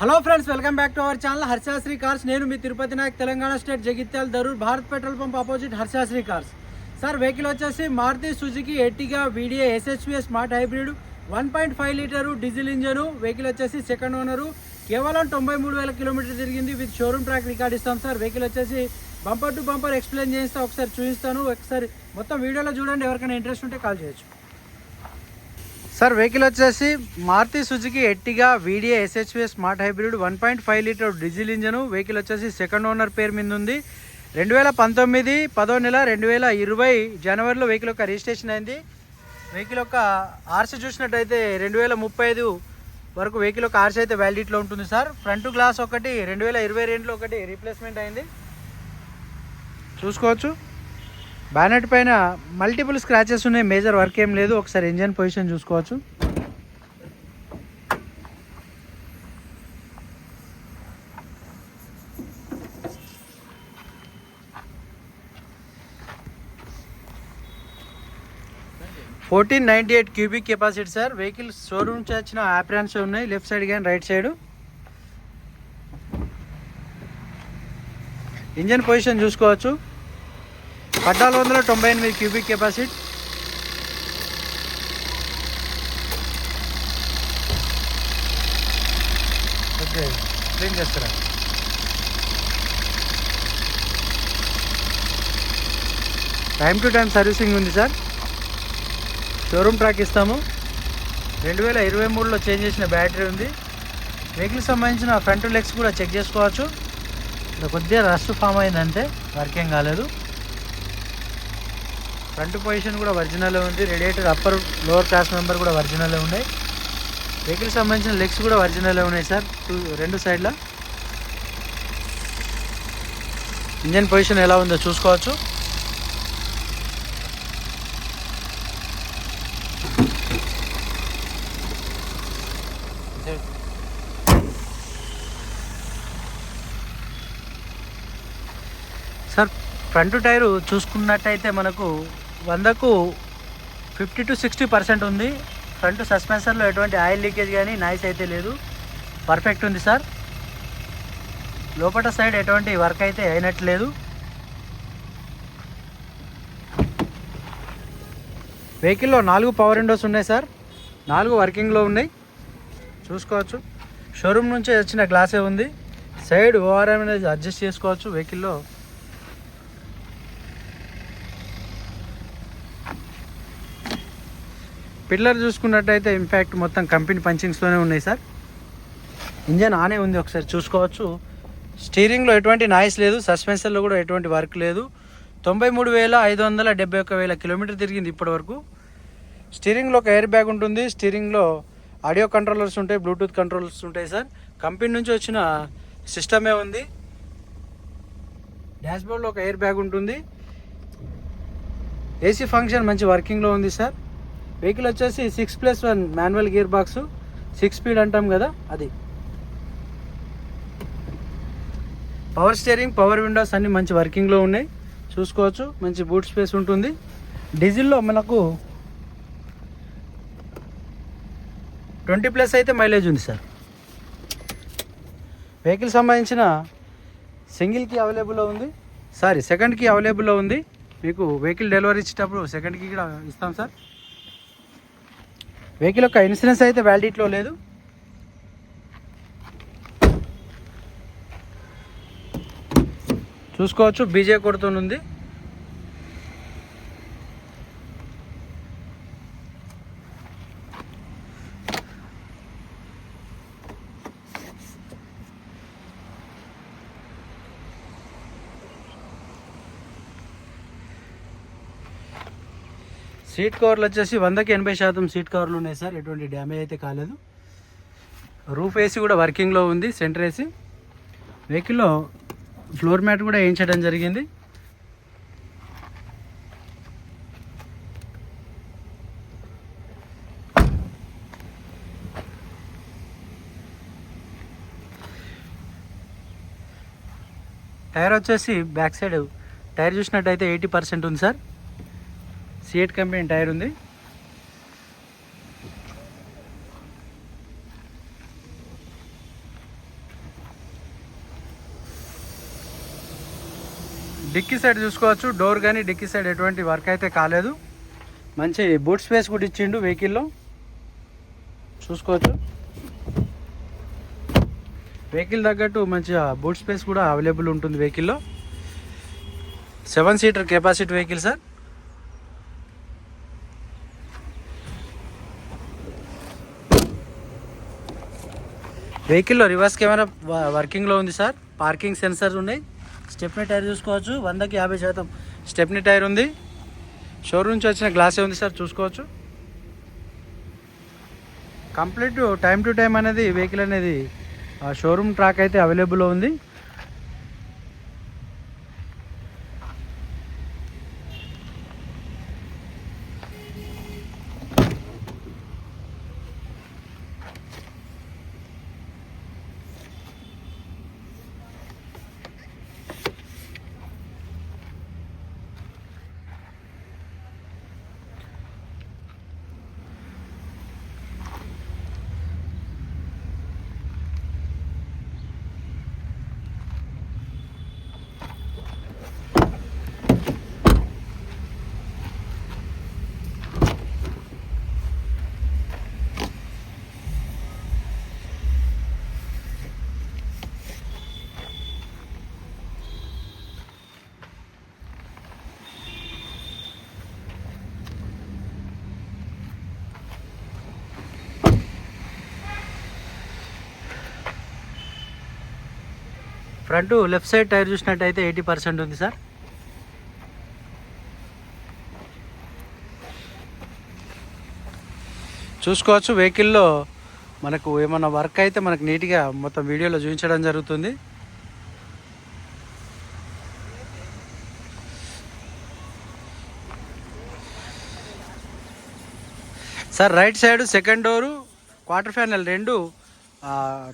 Hello friends welcome back to our channel Harshasri cars నేను మీ Tirupati Nayak Telangana state Jagtial Darur Bharat petrol pump opposite Harshasri cars sir vehicle వచ్చేసి Maruti Suzuki Ertiga VDI SHV smart hybrid one point five litre diesel engine. Vehicle వచ్చేసి second owner. కేవలం తొంభై మూడు వేల kilometre తిరిగింది. With showroom track record ఇస్తాం sir. Vehicle వచ్చేసి bumper to bumper explain చేయిస్తా. ఒకసారి చూపిస్తాను ఒకసారి మొత్తం వీడియోలో చూడండి. ఎవరికైనా ఇంట్రెస్ట్ ఉంటే కాల్ చేయొచ్చు. సార్ వెహికల్ వచ్చేసి Maruti Suzuki Ertiga VDI SHV smart hybrid one point five litre diesel engine. Vehicle వచ్చేసి సెకండ్ ఓనర్ పేరు మీద ఉంది. రెండు వేల పంతొమ్మిది పదో నెల రెండు వేల ఇరవై జనవరిలో వెహికల్ యొక్క రిజిస్ట్రేషన్ అయింది. వెహికల్ యొక్క ఆర్సీ చూసినట్టయితే రెండు వేల ముప్పై ఐదు వరకు వెహికల్ యొక్క ఆర్సీ అయితే వ్యాలిడిటీలో ఉంటుంది సార్. ఫ్రంట్ గ్లాస్ ఒకటి రెండు వేల ఇరవై రెండులో ఒకటి రీప్లేస్మెంట్ అయింది. చూసుకోవచ్చు. బ్యానెట్ పైన మల్టిపుల్ స్క్రాచెస్ ఉన్నాయి. మేజర్ వర్క్ ఏం లేదు. ఒకసారి ఇంజన్ పొజిషన్ చూసుకోవచ్చు. Fourteen ninety eight cubic capacity sir vehicle showroom వచ్చిన యాప్రాన్స్ ఉన్నాయి. లెఫ్ట్ సైడ్ కానీ రైట్ సైడ్ ఇంజన్ పొజిషన్ చూసుకోవచ్చు. పద్నాలుగు వందల తొంభై ఎనిమిది క్యూబిక్ కెపాసిటీ. ఓకే క్లీన్ చేస్తారా? టైం టు టైం సర్వీసింగ్ ఉంది సార్. షోరూమ్ ట్రాక్ ఇస్తాము. రెండు వేల ఇరవై మూడులో చేంజ్ చేసిన బ్యాటరీ ఉంది. వెహికల్ సంబంధించిన ఫ్రంట్ లెగ్స్ కూడా చెక్ చేసుకోవచ్చు. ఇక్కడ కొద్దిగా రస్ట్ ఫామ్ అయిందంటే వర్క్ ఏం కాలేదు. ఫ్రంట్ పొజిషన్ కూడా ఒరిజినల్లో ఉంది. Radiator upper lower cross member కూడా ఒరిజినల్లో ఉన్నాయి. వెహికల్ సంబంధించిన లెగ్స్ కూడా ఒరిజినల్లో ఉన్నాయి సార్. టూ రెండు సైడ్ల. ఇంజన్ పొజిషన్ ఎలా ఉందో చూసుకోవచ్చు. సార్ ఫ్రంట్ టైరు చూసుకున్నట్టయితే మనకు వందకు ఫిఫ్టీ టు సిక్స్టీ పర్సెంట్ ఉంది. ఫ్రంట్ సస్పెన్షన్లో ఎటువంటి ఆయిల్ లీకేజ్ కానీ నాయిస్ అయితే లేదు. పర్ఫెక్ట్ ఉంది సార్. లోపల సైడ్ ఎటువంటి వర్క్ అయితే అయినట్లేదు. వెహికల్లో నాలుగు పవర్ విండోస్ ఉన్నాయి సార్. నాలుగు వర్కింగ్లో ఉన్నాయి. చూసుకోవచ్చు. షోరూమ్ నుంచి వచ్చిన గ్లాసే ఉంది. సైడ్ ఓఆర్ఎం అనేది అడ్జస్ట్ చేసుకోవచ్చు. వెహికల్లో పిల్లర్ చూసుకున్నట్టయితే ఇంపాక్ట్ మొత్తం కంపెనీ పంచింగ్స్లోనే ఉన్నాయి సార్ ఇంజన్ ఆనే ఉంది ఒకసారి చూసుకోవచ్చు. స్టీరింగ్లో ఎటువంటి నాయిస్ లేదు సస్పెన్షన్లో కూడా ఎటువంటి వర్క్ లేదు. తొంభై మూడు వేల ఐదు వందల డెబ్బై ఒక్క వేల కిలోమీటర్ తిరిగింది ఇప్పటి వరకు స్టీరింగ్లో ఒక ఎయిర్ బ్యాగ్ ఉంటుంది స్టీరింగ్లో ఆడియో కంట్రోలర్స్ ఉంటాయి బ్లూటూత్ కంట్రోలర్స్ ఉంటాయి సార్ కంపెనీ నుంచి వచ్చిన సిస్టమే ఉంది. డాష్బోర్డ్లో ఒక ఎయిర్ బ్యాగ్ ఉంటుంది. ఏసీ ఫంక్షన్ మంచి వర్కింగ్లో ఉంది సార్ వెహికల్ వచ్చేసి six plus one manual gear box six speed అంటాం కదా అది. పవర్ స్టీరింగ్ పవర్ విండోస్ అన్ని మంచి వర్కింగ్లో ఉన్నాయి. చూసుకోవచ్చు మంచి బూట్ స్పేస్ ఉంటుంది. డీజిల్లో మనకు ట్వంటీ ప్లస్ అయితే మైలేజ్ ఉంది సార్ వెహికల్ సంబంధించిన సింగిల్కి అవైలబుల్లో ఉంది. సారీ సెకండ్కి అవైలబుల్లో ఉంది. మీకు వెహికల్ డెలివరీ ఇచ్చేటప్పుడు సెకండ్కి కూడా ఇస్తాం సార్ వెహికల్ యొక్క ఇన్సూరెన్స్ అయితే వ్యాలిడిటీలో లేదు. చూసుకోవచ్చు బీజే కొడుతుంది సీట్ కవర్లు వచ్చేసి వందకి ఎనభై శాతం సీట్ కవర్లు ఉన్నాయి సార్. ఎటువంటి డ్యామేజ్ అయితే కాలేదు. రూఫ్ ఏసీ కూడా వర్కింగ్లో ఉంది సెంటర్ ఏసీ వెహికల్లో ఫ్లోర్ మ్యాట్ కూడా వేయించడం జరిగింది. టైర్ వచ్చేసి బ్యాక్ సైడ్ టైర్ చూసినట్టయితే ఎయిటీ పర్సెంట్ ఉంది సార్. సీఎట్ కంపెనీ టైర్ ఉంది. డిక్కీ సైడ్ చూసుకోవచ్చు. డోర్ కానీ డిక్కీ సైడ్ ఎటువంటి వర్క్ అయితే కాలేదు. మంచి బూట్ స్పేస్ కూడా ఇచ్చిండు వెహికల్లో చూసుకోవచ్చు. వెహికల్ తగ్గట్టు మంచిగా బూట్ స్పేస్ కూడా అవైలబుల్ ఉంటుంది వెహికల్లో seven seater capacity vehicle sir. వెహికల్లో రివర్స్ కెమెరా వర్కింగ్లో ఉంది సార్. పార్కింగ్ సెన్సర్స్ ఉన్నాయి. స్టెప్నీ టైర్ చూసుకోవచ్చు. వందకి యాభై శాతం స్టెప్నీ టైర్ ఉంది. షోరూమ్ నుంచి వచ్చిన గ్లాసే ఉంది సార్ చూసుకోవచ్చు. కంప్లీట్ టైం టు టైం అనేది వెహికల్ అనేది షోరూమ్ ట్రాక్ అయితే అవైలబుల్లో ఉంది. ఫ్రంట్ లెఫ్ట్ సైడ్ టైర్ చూసినట్టయితే ఎయిటీ పర్సెంట్ ఉంది సార్. చూసుకోవచ్చు వెహికల్లో మనకు ఏమైనా వర్క్ అయితే మనకు నీట్గా మొత్తం వీడియోలో చూపించడం జరుగుతుంది. Sir right side second door quarter panel రెండు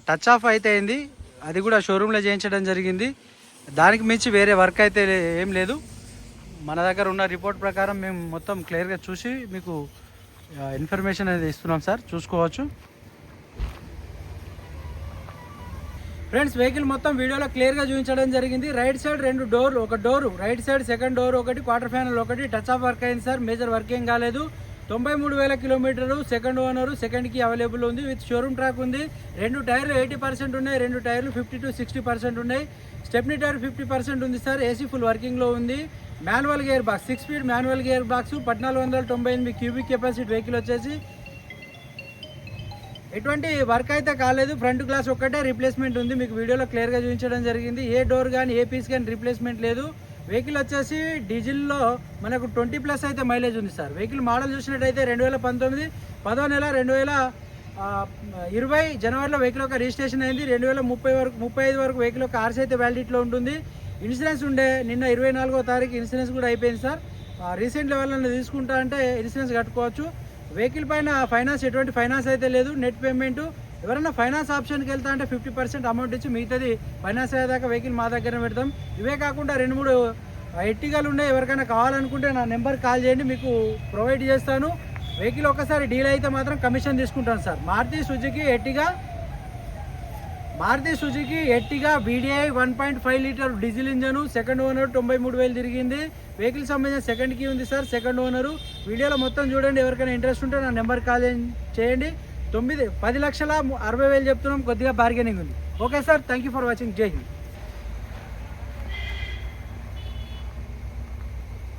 టచ్ ఆఫ్ అయితే అయింది. అది కూడా షోరూంలో చేయించడం జరిగింది. దానికి మించి వేరే వర్క్ అయితే ఏం లేదు. మన దగ్గర ఉన్న రిపోర్ట్ ప్రకారం మేము మొత్తం క్లియర్గా చూసి మీకు ఇన్ఫర్మేషన్ అనేది ఇస్తున్నాం సార్. చూసుకోవచ్చు. ఫ్రెండ్స్ వెహికల్ మొత్తం వీడియోలో క్లియర్గా చూపించడం జరిగింది. రైట్ సైడ్ రెండు డోర్ ఒక door right side second door ఒకటి క్వార్టర్ ఫైనల్ ఒకటి టచ్ ఆఫ్ వర్క్ అయింది సార్. మేజర్ వర్క్ ఏం కాలేదు. తొంభై మూడు వేల కిలోమీటర్లు సెకండ్ ఓనర్ సెకండ్కి అవైలబుల్ ఉంది. విత్ షోరూమ్ ట్రాక్ ఉంది. రెండు టైర్లు ఎయిటీ పర్సెంట్ ఉన్నాయి. రెండు టైర్లు ఫిఫ్టీ టు సిక్స్టీ పర్సెంట్ ఉన్నాయి. స్టెప్నీ టైర్ ఫిఫ్టీ పర్సెంట్ ఉంది సార్. ఏసీ ఫుల్ వర్కింగ్లో ఉంది. Manual gear box six speed manual gear box పద్నాలుగు వందల తొంభై ఎనిమిది క్యూబిక్ కెపాసిటీ వెహికల్ వచ్చేసి ఎటువంటి వర్క్ అయితే కాలేదు. ఫ్రంట్ గ్లాస్ ఒక్కటే రీప్లేస్మెంట్ ఉంది. మీకు వీడియోలో క్లియర్గా చూపించడం జరిగింది. ఏ డోర్ కానీ ఏ పీస్ కానీ రీప్లేస్మెంట్ లేదు. వెహికల్ వచ్చేసి డీజిల్లో మనకు ట్వంటీ ప్లస్ అయితే మైలేజ్ ఉంది సార్. వెహికల్ మోడల్ చూసినట్టయితే రెండు వేల పంతొమ్మిది పదో నెల రెండు వేల ఇరవై జనవరిలో వెహికల్ ఒక రిజిస్ట్రేషన్ అయింది. రెండు వేల ముప్పై వరకు ముప్పై ఐదు వరకు వెహికల్ ఒక ఆర్సీ అయితే వ్యాలిడిటీలో ఉంటుంది. ఇన్సూరెన్స్ ఉండే నిన్న ఇరవై నాలుగో తారీఖు ఇన్సూరెన్స్ కూడా అయిపోయింది సార్. రీసెంట్ లెవెల్లో తీసుకుంటా అంటే ఇన్సూరెన్స్ కట్టుకోవచ్చు. వెహికల్ పైన ఫైనాన్స్ ఎటువంటి ఫైనాన్స్ అయితే లేదు. నెట్ పేమెంట్ ఎవరైనా ఫైనాన్స్ ఆప్షన్కి వెళ్తా అంటే ఫిఫ్టీ పర్సెంట్ అమౌంట్ ఇచ్చి మిగతాది ఫైనాన్స్ అయ్యేదాకా వెహికల్ మా దగ్గర పెడతాం. ఇవే కాకుండా రెండు మూడు ఎట్టిగాలు ఉన్నాయి ఎవరికైనా కావాలనుకుంటే నా నెంబర్ కాల్ చేయండి మీకు ప్రొవైడ్ చేస్తాను. వెహికల్ ఒక్కసారి డీల్ అయితే మాత్రం కమిషన్ తీసుకుంటాను sir. Maruti Suzuki Ertiga Maruti Suzuki Ertiga VDI one point five litre diesel engine second owner తొంభై మూడు వేలు తిరిగింది. వెహికల్ సంబంధించిన సెకండ్ కీ ఉంది సార్ సెకండ్ ఓనరు. వీడియోలో మొత్తం చూడండి ఎవరికైనా ఇంట్రెస్ట్ ఉంటే నా నెంబర్ కాల్ చేయండి. తొమ్మిది పది లక్షల అరవై వేలు చెప్తున్నాం కొద్దిగా బార్గెనింగ్ ఉంది. Okay sir thank you for watching జై హింద్